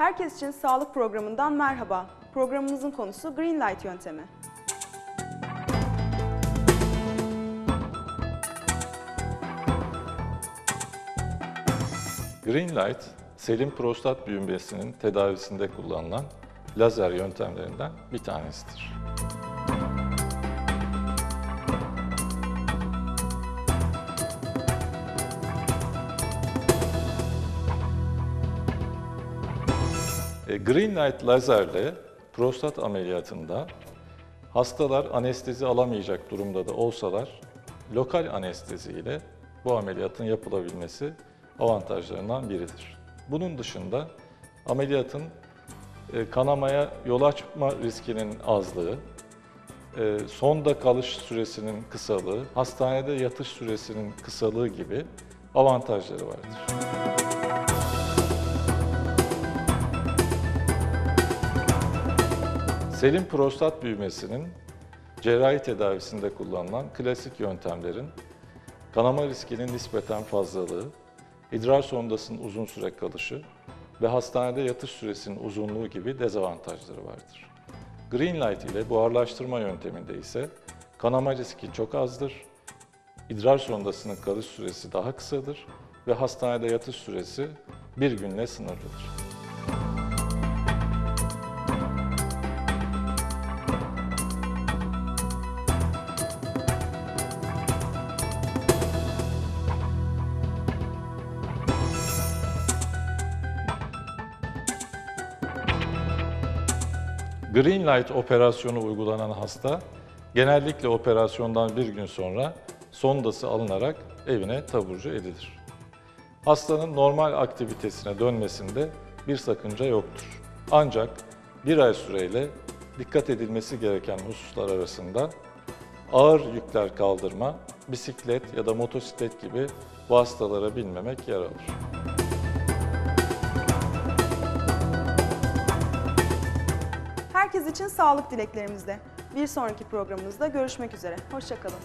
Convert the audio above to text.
Herkes için sağlık programından merhaba. Programımızın konusu Green Light yöntemi. Green Light, selim prostat büyümesinin tedavisinde kullanılan lazer yöntemlerinden bir tanesidir. Green Light lazerle prostat ameliyatında hastalar anestezi alamayacak durumda da olsalar lokal anestezi ile bu ameliyatın yapılabilmesi avantajlarından biridir. Bunun dışında ameliyatın e, kanamaya yol açma riskinin azlığı, e, sonda kalış süresinin kısalığı, hastanede yatış süresinin kısalığı gibi avantajları vardır. Selim prostat büyümesinin cerrahi tedavisinde kullanılan klasik yöntemlerin kanama riskinin nispeten fazlalığı, idrar sondasının uzun süre kalışı ve hastanede yatış süresinin uzunluğu gibi dezavantajları vardır. Green light ile buharlaştırma yönteminde ise kanama riski çok azdır, idrar sondasının kalış süresi daha kısadır ve hastanede yatış süresi bir günle sınırlıdır. Green Light operasyonu uygulanan hasta genellikle operasyondan bir gün sonra sondası alınarak evine taburcu edilir. Hastanın normal aktivitesine dönmesinde bir sakınca yoktur. Ancak bir ay süreyle dikkat edilmesi gereken hususlar arasında ağır yükler kaldırma, bisiklet ya da motosiklet gibi vasıtalara binmemek yer alır. Herkes için sağlık dileklerimizle. Bir sonraki programımızda görüşmek üzere. Hoşçakalın.